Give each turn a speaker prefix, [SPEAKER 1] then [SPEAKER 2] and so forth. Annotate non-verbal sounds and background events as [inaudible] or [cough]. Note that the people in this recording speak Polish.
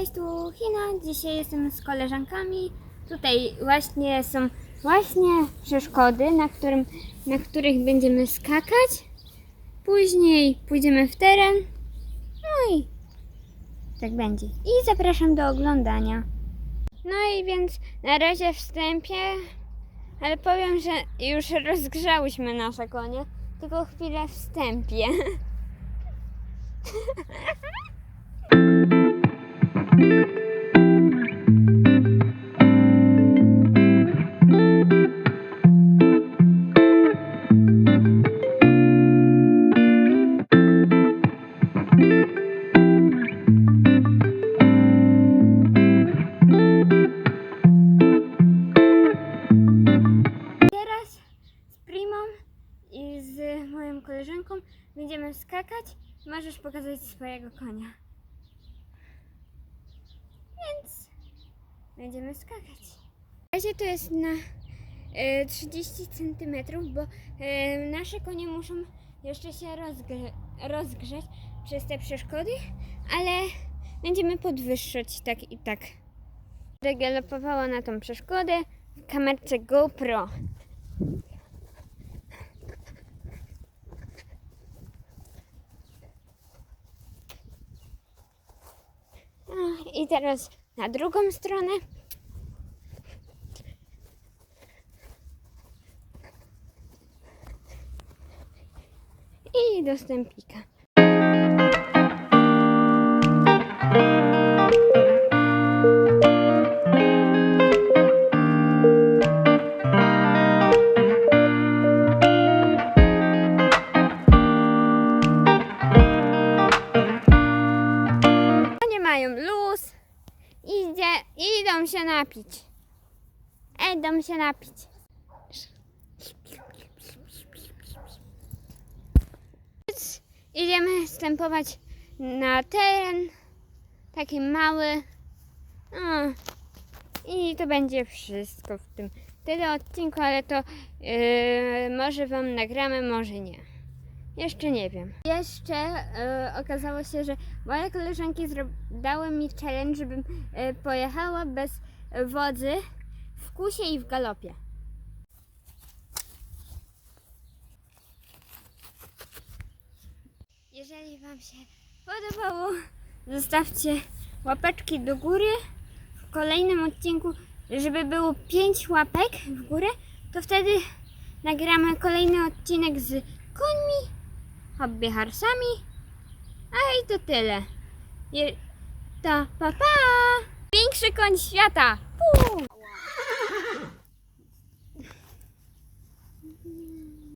[SPEAKER 1] Cześć, tu Hina. Dzisiaj jestem z koleżankami. Tutaj właśnie są właśnie przeszkody, na, którym, na których będziemy skakać. Później pójdziemy w teren. No i tak będzie. I zapraszam do oglądania. No i więc na razie wstępie, ale powiem, że już rozgrzałyśmy nasze konie. Tylko chwilę wstępie. [laughs] i z moją koleżanką będziemy skakać. Możesz pokazać swojego konia. Więc będziemy skakać. Na razie to jest na e, 30 cm, bo e, nasze konie muszą jeszcze się rozgr- rozgrzeć przez te przeszkody, ale będziemy podwyższać tak i tak. Galopowała na tą przeszkodę w kamerce GoPro. No, I teraz na drugą stronę. I do stępika. Idą się napić. Idą się napić. Idziemy stępować na teren. Taki mały. No. I to będzie wszystko w tym tyle odcinku, ale to yy, może Wam nagramy, może nie. Jeszcze nie wiem. Jeszcze e, okazało się, że moje koleżanki dały mi challenge, żebym e, pojechała bez wodzy w kusie i w galopie. Jeżeli Wam się podobało, zostawcie łapeczki do góry. W kolejnym odcinku, żeby było 5 łapek w górę, to wtedy nagramy kolejny odcinek z hobby harsami. A i to tyle. Je, to pa pa! Większy koń świata! Puu!